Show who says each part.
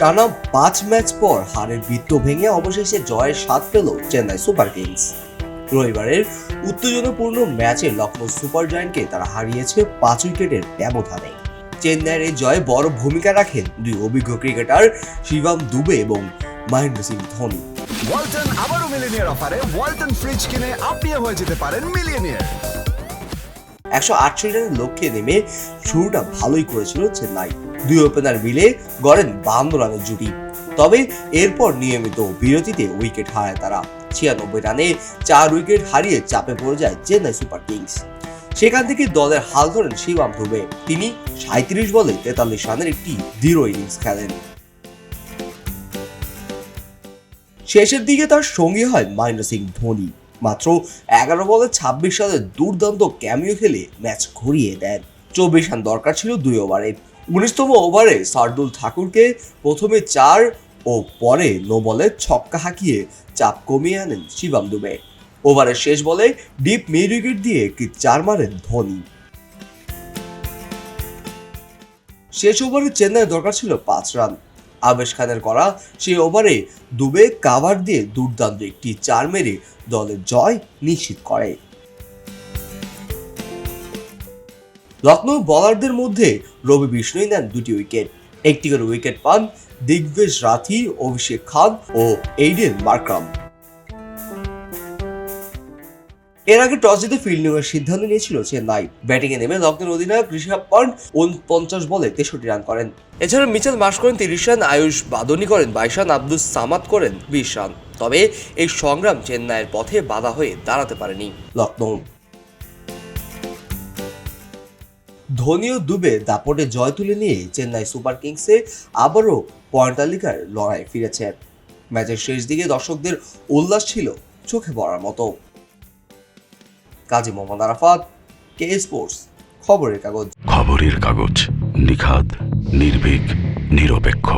Speaker 1: টানা পাঁচ ম্যাচ পর হারের বৃত্ত ভেঙে অবশেষে জয়ের স্বাদ পেল চেন্নাই সুপার কিংস। রবিবারের উত্তেজনাপূর্ণ ম্যাচে লখনৌ সুপার জায়ান্টকে তারা হারিয়েছে পাঁচ উইকেটের ব্যবধানে। চেন্নাইয়ের এই জয়ে বড় ভূমিকা রাখেন দুই অভিজ্ঞ ক্রিকেটার শিবাম দুবে এবং মহেন্দ্র সিং ধোনি।
Speaker 2: ওয়ালটন আবারও মিলিনিয়ার অফারে ওয়ালটন ফ্রিজ কিনে আপনিও হয়ে যেতে পারেন মিলিয়নিয়ার।
Speaker 1: একশো আটষট্টি রানের লক্ষ্যে নেমে শুরুটা ভালোই করেছিল চেন্নাই। দুই ওপেনার মিলে গড়েন বাহান্ন রানের জুটি। তবে এরপর নিয়মিত বিরতিতে উইকেট হারায় তারা। ছিয়ানব্বই রানে চার উইকেট হারিয়ে চাপে পড়ে যায় চেন্নাই সুপার কিংস। সেখান থেকে দলের হাল ধরেন শিবাম দুবে তিনি সাঁত্রিশ বলে তেতাল্লিশ রানের একটি দৃঢ় ইনিংস খেলেন। শেষের দিকে তার সঙ্গী হয় মহেন্দ্র সিং ধোনি। মাত্র এগারো বলে ছাব্বিশ রানের দুর্দান্ত ক্যামিও খেলে ম্যাচ ঘুরিয়ে দেন। চব্বিশ রান দরকার ছিল দুই ওভারে। উনিশতম ওভারে শার্দুল ঠাকুরকে প্রথমে চার ও পরে নো বলে ছক্কা হাঁকিয়ে চাপ কমিয়ে আনেন শিবাম দুবে। ওভারের শেষ বলে ডিপ মিড উইকেট দিয়ে একটি চার মারেন ধোনি। শেষ ওভারে চেন্নাই দরকার ছিল পাঁচ রান। আবেশ খানের করা, সেই ওভারে দুবে কাভার দিয়ে দুর্দান্ত একটি চার মেরে দলের জয় নিশ্চিত করে। লখনৌ বলারদের মধ্যে রবি বিষ্ণুই নেন দুটি উইকেট একটি করে উইকেট পান দিগ্বেশ রাথি, অভিষেক খান ও এইডেন মার্কাম এর আগে টস জিতে ফিল্ডিং এর সিদ্ধান্ত নিয়েছিল চেন্নাই। ব্যাটিং এ নেমে লখনৌ অধিনায়ক ঋষভ পান্ট উনপঞ্চাশ বলে তেষট্টি রান করেন। এছাড়া মিচেল মাস করেন তিরিশ রান, আয়ুষ বাদনি করেন বাইশ রান আব্দুল সামাদ করেন বিশ রান। তবে এই সংগ্রাম চেন্নাইয়ের পথে বাধা হয়ে দাঁড়াতে পারেনি লখনৌ ধোনি ও দুবে দাপটে জয় তুলে নিয়ে চেন্নাই সুপার কিংসে আবারও পয়েন্ট তালিকার লড়াই ফিরেছে। ম্যাচের শেষ দিকে দর্শকদের উল্লাস ছিল চোখে পড়ার মতো। কাজী মোহাম্মদ আরাফাত কে স্পোর্টস খবরের কাগজ।
Speaker 3: খবরের কাগজ নিখাদ নির্ভীক নিরপেক্ষ।